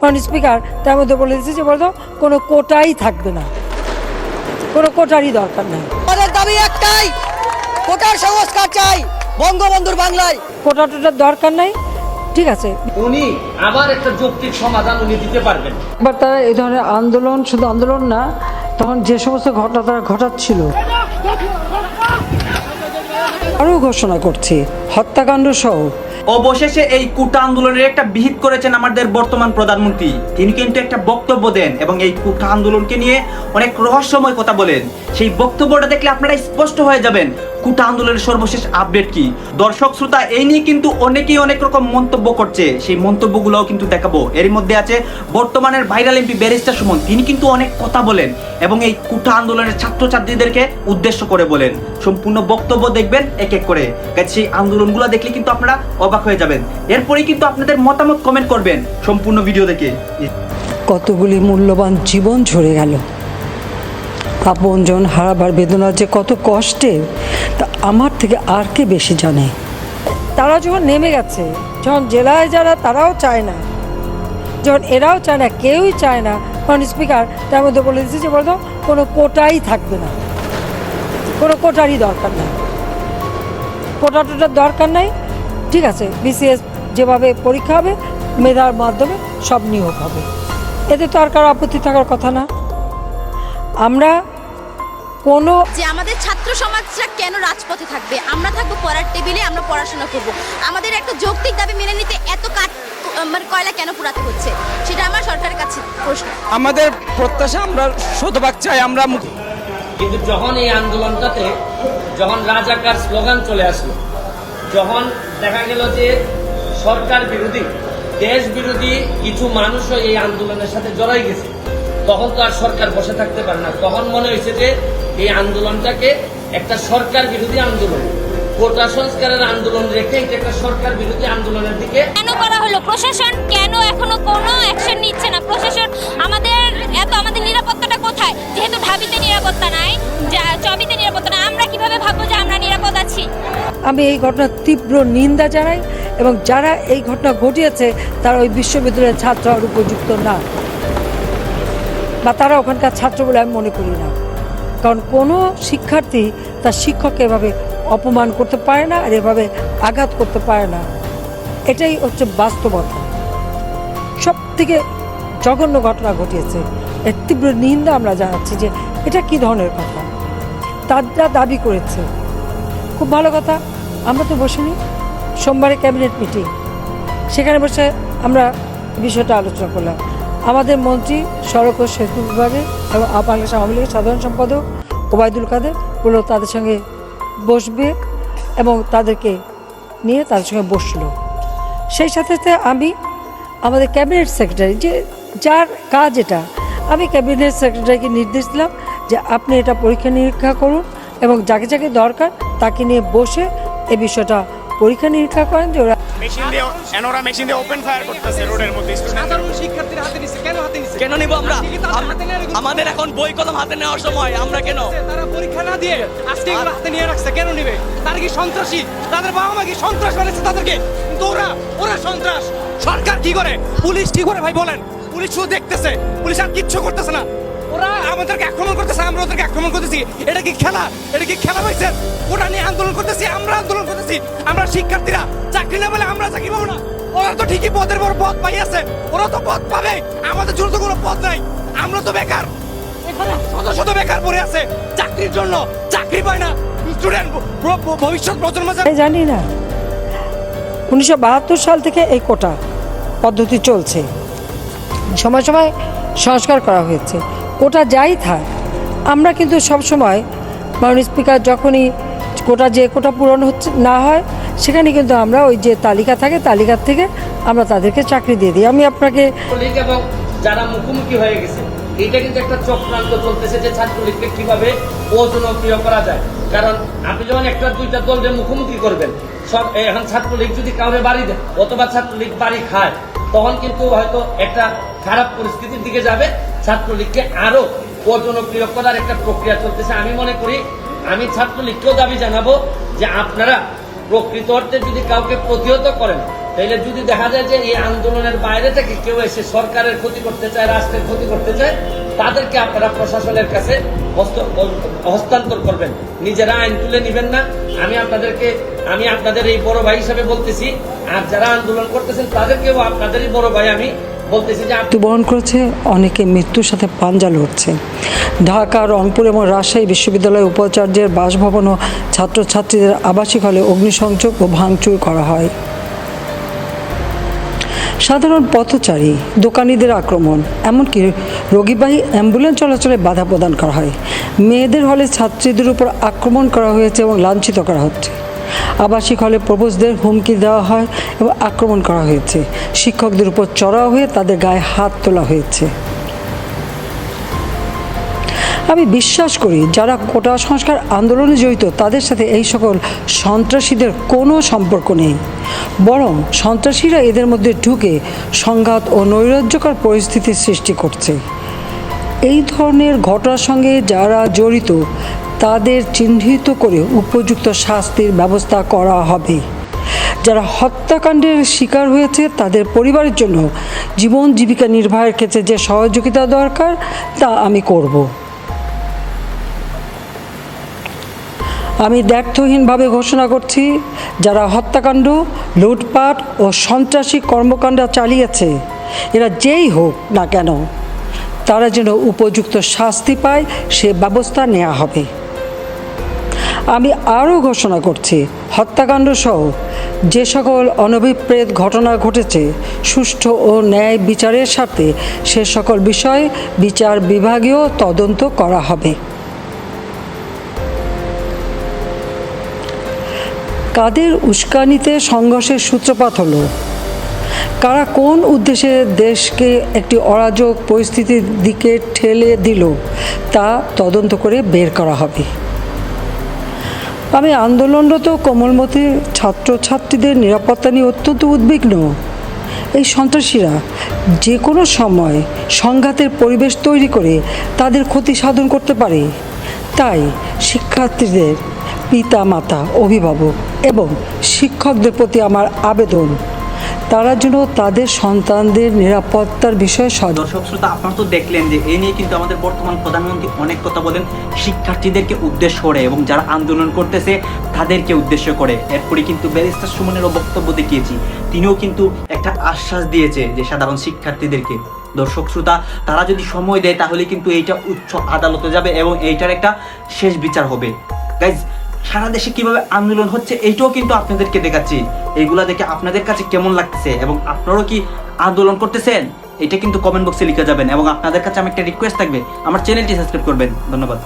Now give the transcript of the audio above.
কারণ স্পিকার তার মধ্যে বলে দিচ্ছে যে বলতো কোনো কোটাই থাকবে না। কোনো কোটারই দরকার নেই। আমাদের দাবি একটাই কোটার সংস্কার চাই বঙ্গবন্ধুর বাংলায়। কোটা টোটার দরকার নাই। ঠিক আছে। উনি আবার একটা যৌক্তিক সমাধান উনি দিতে পারবেন। এবার তারা এই ধরনের আন্দোলন শুধু আন্দোলন না তখন যে সমস্ত ঘটনা তারা ঘটাচ্ছিল আরও ঘোষণা করছি। হত্যাকাণ্ড সহ অবশেষে এই কুটা আন্দোলনের একটা বিহিত করেছেন আমাদের বর্তমান প্রধানমন্ত্রী। তিনি কিন্তু একটা বক্তব্য দেন এবং এই কুটা আন্দোলনকে নিয়ে অনেক রহস্যময় কথা বলেন। সেই বক্তব্যটা দেখলে আপনারা স্পষ্ট হয়ে যাবেন কুটা আন্দোলনের সর্বশেষ আপডেট কি। দর্শক, শ্রোতা, এই নিয়ে কিন্তু অনেকেই অনেক রকম মন্তব্য করছে। সেই মন্তব্যগুলোও কিন্তু দেখাবো। এর মধ্যে আছে বর্তমানের ভাইরাল এমপি ব্যারিস্টার সুমন। তিনি কিন্তু অনেক কথা বলেন এবং এই কুটা আন্দোলনের ছাত্রছাত্রীদেরকে উদ্দেশ্য করে বলেন। সম্পূর্ণ বক্তব্য দেখবেন এক এক করে। সেই আন্দোলনগুলো দেখলে কিন্তু আপনারা অবাক হয়ে যাবেন। এরপরেই কিন্তু আপনাদের মতামত কমেন্ট করবেন সম্পূর্ণ ভিডিও দেখে। কতগুলি মূল্যবান জীবন ঝরে গেল। আপনজন হারাবার বেদনা যে কত কষ্টে, তা আমার থেকে আর কে বেশি জানে? তারা যখন নেমে গেছে, যখন জেলায় যারা, তারাও চায় না। যখন এরাও চায় না, কেউই চায় না। তখন স্পিকার তার মধ্যে বলে দিচ্ছে যে, বলতো, কোনো কোটাই থাকবে না। কোনো কোটারই দরকার নাই। কোটা টোটার দরকার নাই ঠিক আছে বিসিএস যেভাবে পরীক্ষা হবে মেধার মাধ্যমে সব নিয়োগ হবে। এতে তো আর কারও আপত্তি থাকার কথা না। আমরা কোনো যে আমাদের ছাত্র সমাজরা কেন রাজপথে থাকবে? আমরা থাকব পড়ার টেবিলে আমরা পড়াশোনা করব। আমাদের একটা যৌক্তিক দাবি মেনে নিতে এত কাঠ মানে কয়লা কেন পুরাতে হচ্ছে? সেটা আমার সরকারের কাছে প্রশ্ন। আমাদের প্রত্যাশা আমরা শতভাগ চাই আমরা কিন্তু যখন এই আন্দোলনটাতে যখন রাজাকার স্লোগান চলে আসলো যখন দেখা গেল যে সরকার বিরোধী, দেশ বিরোধী কিছু মানুষও এই আন্দোলনের সাথে জড়াই গেছে। তখন তো আর সরকার বসে থাকতে পারে না। তখন মনে হয়েছে যে এই আন্দোলনটাকে একটা সরকার বিরোধী আন্দোলন আন্দোলন রেখে একটা সরকার বিরোধী আন্দোলনের দিকে কেন করা হলো? প্রশাসন কেন এখনও কোনো অ্যাকশন নিচ্ছে না? প্রশাসন আমি এই ঘটনার তীব্র নিন্দা জানাই এবং যারা এই ঘটনা ঘটিয়েছে, তারা ওই বিশ্ববিদ্যালয়ের ছাত্র হওয়ার উপযুক্ত না। বা তারা ওখানকার ছাত্র বলে আমি মনে করি না। কারণ কোনো শিক্ষার্থী তার শিক্ষককে এভাবে অপমান করতে পারে না আর এভাবে আঘাত করতে পারে না। এটাই হচ্ছে বাস্তবতা। সব থেকে জঘন্য ঘটনা ঘটিয়েছে। এর তীব্র নিন্দা আমরা জানাচ্ছি যে এটা কি ধরনের কথা? তারা দাবি করেছে, খুব ভালো কথা। আমরা তো বসিনি। সোমবারে ক্যাবিনেট মিটিং। সেখানে বসে আমরা বিষয়টা আলোচনা করলাম। আমাদের মন্ত্রী, সড়ক ও সেতু বিভাগে এবং বাংলাদেশ আওয়ামী লীগের সাধারণ সম্পাদক ওবায়দুল কাদের বলল, তাদের সঙ্গে বসবে এবং তাদেরকে নিয়ে তাদের সঙ্গে বসল। সেই সাথে সাথে আমি আমাদের ক্যাবিনেট সেক্রেটারি, যে যার কাজ এটা, আমি ক্যাবিনেট সেক্রেটারিকে নির্দেশ দিলাম যে আপনি এটা পরীক্ষা নিরীক্ষা করুন এবং যাকে যাকে দরকার তাকে নিয়ে বসে এই বিষয়টা পরীক্ষা নিরীক্ষা করেন যে ওরা মেশিন দিয়ে এনোরা মেশিন দিয়ে ওপেন ফায়ার করতেছে রোডের মধ্যে উপর। শিক্ষার্থীরা হাতে নিচ্ছে কেন হাতে নিচ্ছে কেন নিব আমরা? আমাদের এখন বই কলম হাতে নেওয়ার সময় আমরা কেন? তারা পরীক্ষা না দিয়ে আজকে এগুলো হাতে নিয়ে রাখছে কেন নিবে? তারা কি সন্ত্রাসী? তাদের বাবা মা কি সন্ত্রাস বানিয়েছে তাদেরকে? কিন্তু ওরা ওরা সন্ত্রাস। সরকার কি করে? পুলিশ কি করে ভাই বলেন? পুলিশ শুধু দেখতেছে পুলিশ আর কিচ্ছু করতেছে না। ওরা আমাদেরকে আক্রমণ করতেছে আমরা ওদেরকে আক্রমণ করতেছি। এটা কি খেলা? এটা কি খেলা হয়েছে? ওরা নিয়ে আন্দোলন করতেছি আমরা আন্দোলন করতেছি। আমরা শিক্ষার্থীরা চাকরি না বলে আমরা চাকরি পাবো না। ওরা তো ঠিকই পদের পর পদ পাই আছে। ওরা তো পদ পাবে। আমাদের জন্য তো কোনো পদ নাই। আমরা তো বেকার। এখানে শত শত বেকার পড়ে আছে। চাকরির জন্য চাকরি পায় না। স্টুডেন্ট ভবিষ্যৎ প্রজন্ম জানি না। উনিশশো বাহাত্তর সাল থেকে এই কোটা পদ্ধতি চলছে। সময় সময় সংস্কার করা হয়েছে। কোটা যাই থাক, আমরা কিন্তু সবসময় মাননীয় স্পিকার যখনই কোটা যে কোটা পূরণ হচ্ছে, না হয়, সেখানে কিন্তু আমরা ওই যে তালিকা থাকে, তালিকার থেকে আমরা তাদেরকে চাকরি দিয়ে দিই। আমি আপনাকে যারা মুখোমুখি হয়ে গেছে এটা কিন্তু একটা চক্রান্ত চলতেছে যে ছাত্রলীগকে কীভাবে অজনপ্রিয় করা যায়। কারণ আপনি যখন একটা দুইটা দলের মুখোমুখি করবেন, সব, এখন ছাত্রলীগ যদি কাউরে বাড়ি দেয়, অথবা ছাত্রলীগ বাড়ি খায়, তখন কিন্তু হয়তো একটা খারাপ পরিস্থিতির দিকে যাবে ছাত্রলীগকে আরও জনপ্রিয় করার একটা প্রক্রিয়া চলতেছে। আমি মনে করি, আমি ছাত্রলীগকেও দাবি জানাব যে আপনারা প্রকৃত অর্থে যদি কাউকে প্রতিহত করেন তাইলে যদি দেখা যায় যে এই আন্দোলনের বাইরে থেকে কেউ এসে সরকারের ক্ষতি করতে চায়, রাষ্ট্রের ক্ষতি করতে চায়, তাদেরকে আপনারা প্রশাসনের কাছে হস্তান্তর করবেন। নিজেরা আইন তুলে নেবেন না। আমি আপনাদেরকে, আমি আপনাদের এই বড় ভাই হিসাবে বলতেছি, আর যারা আন্দোলন করতেছেন তাদেরকেও আপনাদেরই বড় ভাই আমি বলতেছি যে মৃত্যুবরণ করেছে, অনেকে মৃত্যুর সাথে পাঞ্জা লড়ছে। ঢাকা, রংপুর এবং রাজশাহী বিশ্ববিদ্যালয়ের উপাচার্যের বাসভবন ও ছাত্রছাত্রীদের আবাসিক হলে অগ্নিসংযোগ ও ভাঙচুর করা হয়। সাধারণ পথচারী, দোকানিদের আক্রমণ, এমনকি রোগীবাহী অ্যাম্বুলেন্স চলাচলে বাধা প্রদান করা হয়। মেয়েদের হলে ছাত্রীদের উপর আক্রমণ করা হয়েছে এবং লাঞ্ছিত করা হচ্ছে। আবাসিক হলে প্রবোজদের হুমকি দেওয়া হয় এবং আক্রমণ করা হয়েছে। শিক্ষকদের উপর চড়াও হয়ে তাদের গায়ে হাত তোলা হয়েছে। আমি বিশ্বাস করি, যারা কোটা সংস্কার আন্দোলনে জড়িত, তাদের সাথে এই সকল সন্ত্রাসীদের কোনো সম্পর্ক নেই। বরং সন্ত্রাসীরা এদের মধ্যে ঢুকে সংঘাত ও নৈরাজ্যকর পরিস্থিতির সৃষ্টি করছে। এই ধরনের ঘটনার সঙ্গে যারা জড়িত, তাদের চিহ্নিত করে উপযুক্ত শাস্তির ব্যবস্থা করা হবে। যারা হত্যাকাণ্ডের শিকার হয়েছে, তাদের পরিবারের জন্য জীবন জীবিকা নির্বাহের ক্ষেত্রে যে সহযোগিতা দরকার, তা আমি করব। আমি দ্ব্যর্থহীনভাবে ঘোষণা করছি, যারা হত্যাকাণ্ড, লুটপাট ও সন্ত্রাসী কর্মকাণ্ড চালিয়েছে, এরা যেই হোক না কেন, তারা যেন উপযুক্ত শাস্তি পায়, সে ব্যবস্থা নেওয়া হবে। আমি আরও ঘোষণা করছি হত্যাকাণ্ড সহ যে সকল অনভিপ্রেত ঘটনা ঘটেছে, সুষ্ঠু ও ন্যায় বিচারের সাথে সে সকল বিষয়ে বিচার বিভাগীয় তদন্ত করা হবে। কাদের উস্কানিতে সংঘর্ষের সূত্রপাত হলো? কারা কোন উদ্দেশ্যে দেশকে একটি অরাজক পরিস্থিতির দিকে ঠেলে দিল, তা তদন্ত করে বের করা হবে। আমি আন্দোলনরত কোমলমতি ছাত্রছাত্রীদের নিরাপত্তা নিয়ে অত্যন্ত উদ্বিগ্ন। এই সন্ত্রাসীরা যে কোনো সময় সংঘাতের পরিবেশ তৈরি করে তাদের ক্ষতি সাধন করতে পারে। তাই শিক্ষার্থীদের পিতা মাতা অভিভাবক এবং শিক্ষকদের প্রতি আমার আবেদন। তারা যেন তাদের সন্তানদের নিরাপত্তার বিষয়ে দর্শক শ্রোতা, আপনারা তো দেখলেন যে এই নিয়ে কিন্তু আমাদের বর্তমান প্রধানমন্ত্রী অনেক কথা বলেন, শিক্ষার্থীদেরকে উদ্দেশ্য করে এবং যারা আন্দোলন করতেছে তাদেরকে উদ্দেশ্য করে। এরপরে কিন্তু ব্যারিস্টার সুমনেরও বক্তব্য দেখিয়েছি। তিনিও কিন্তু একটা আশ্বাস দিয়েছে যে সাধারণ শিক্ষার্থীদেরকে। দর্শক শ্রোতা, তারা যদি সময় দেয় তাহলে কিন্তু এইটা উচ্চ আদালতে যাবে এবং এইটার একটা শেষ বিচার হবে। গাইজ সারা দেশে কীভাবে আন্দোলন হচ্ছে, এইটাও কিন্তু আপনাদেরকে দেখাচ্ছি। এইগুলা দেখে আপনাদের কাছে কেমন লাগতেছে এবং আপনারাও কি আন্দোলন করতেছেন? এটা কিন্তু কমেন্ট বক্সে লিখে যাবেন এবং আপনাদের কাছে আমি একটা রিকোয়েস্ট থাকবে। আমার চ্যানেলটি সাবস্ক্রাইব করবেন। ধন্যবাদ।